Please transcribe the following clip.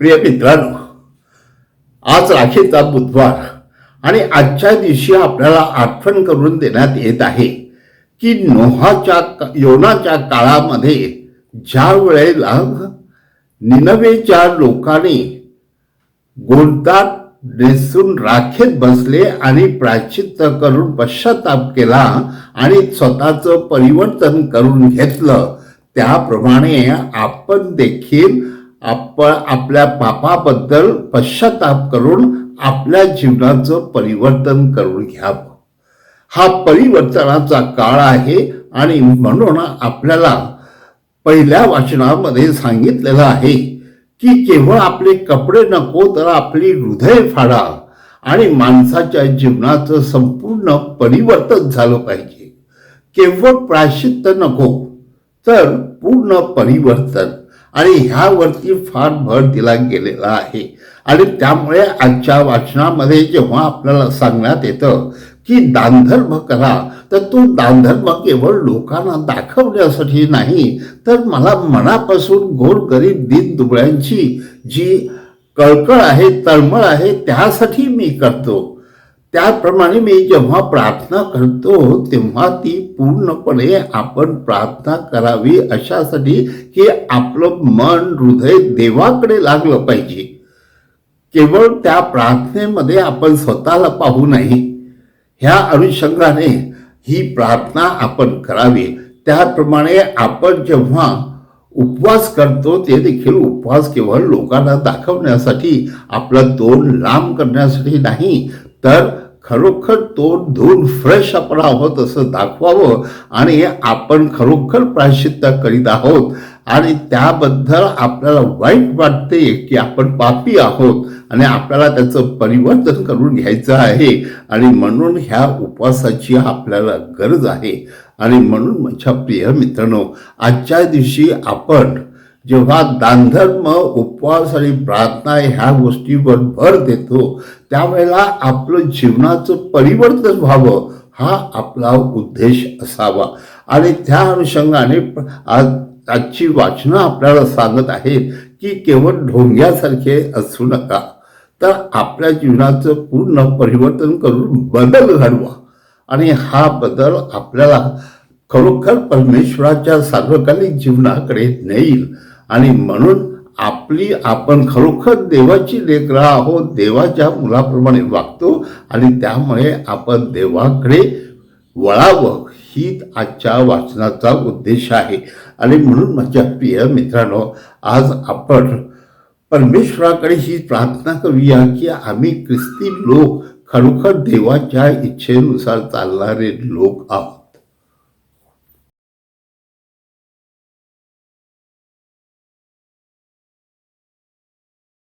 प्रिय मित्रांनो आज राखीचा बुधवार आणि आजच्या दिवशी आपल्याला आठवण करून देण्यात येत आहे की नोहाच्या योनाच्या काळामध्ये ज्या वेळेला निनवेच्या लोकांनी गोंदात नेसून राखेत बसले आणि प्रायचित्त करून पश्चाताप केला आणि स्वतःचं परिवर्तन करून घेतलं त्याप्रमाणे आपण देखील आपण आपल्या पापाबद्दल पश्चाताप करून आपल्या जीवनाचं परिवर्तन करून घ्यावं. हा परिवर्तनाचा काळ आहे आणि म्हणून आपल्याला पहिल्या वाचनामध्ये सांगितलेलं आहे की केवळ आपले कपडे नको तर आपली हृदय फाडा आणि माणसाच्या जीवनाचं संपूर्ण परिवर्तन झालं पाहिजे. केवळ प्रायश्चित्त नको तर पूर्ण परिवर्तन. आणि ह्यावरती फार भर दिला गेलेला आहे. आणि त्यामुळे आजच्या वाचनामध्ये जेव्हा आपल्याला सांगण्यात येतं की दानधर्म करा तर तो दानधर्म केवळ लोकांना दाखवण्यासाठी नाही तर मला मनापासून गोरगरीब दिन दुबळ्यांची जी कळकळ आहे तळमळ आहे त्यासाठी मी करतो. त्याप्रमाणे मी जेव्हा प्रार्थना करतो तेव्हा ती पूर्णपणे आपण प्रार्थना करावी अशासाठी की आपलं मन हृदय देवाकडे लागलं पाहिजे. केवळ त्या प्रार्थनेमध्ये आपण स्वतःला पाहू नये ह्या अनुषंगाने ही प्रार्थना आपण करावी. त्याप्रमाणे आपण जेव्हा उपवास करतो ते देखील उपवास केवळ लोकांना दाखवण्यासाठी आपला तोंड लांब करण्यासाठी नाही तर खरोखर तोंड धुवून फ्रेश आपण आहोत असं दाखवावं आणि आपण खरोखर प्रायश्चित्त करीत आहोत. आणि त्याबद्दल आपल्याला वाईट वाटते की आपण पापी आहोत आणि आपल्याला त्याचं परिवर्तन करून घ्यायचं आहे. आणि म्हणून ह्या उपवासाची आपल्याला गरज आहे. आणि म्हणून माझ्या प्रिय मित्रांनो आजच्या दिवशी आपण जेव्हा दानधर्म उपवास आणि प्रार्थना ह्या गोष्टीवर भर देतो त्यावेळेला आपलं जीवनाचं परिवर्तन व्हावं हा आपला उद्देश असावा. आणि त्या अनुषंगाने आज आजची वाचनं आपल्याला सांगत आहेत की केवळ ढोंग्यासारखे असू नका तर आपल्या जीवनाचं पूर्ण परिवर्तन करून बदल घडवा. आणि हा बदल आपल्याला खरोखर परमेश्वराच्या सार्वकालिक जीवनाकडे नेईल. आणि म्हणून आपली आपण खरोखर देवाची लेकरं आहोत देवाच्या मुलाप्रमाणे वागतो आणि त्यामुळे आपण देवाकडे वळावं ही आजच्या वाचनाचा उद्देश आहे. आणि म्हणून माझ्या प्रिय मित्रांनो आज आपण परमेश्वराकडे ही प्रार्थना करूया की आम्ही ख्रिस्ती लोक खरोखर देवाच्या इच्छेनुसार चालणारे लोक आहोत.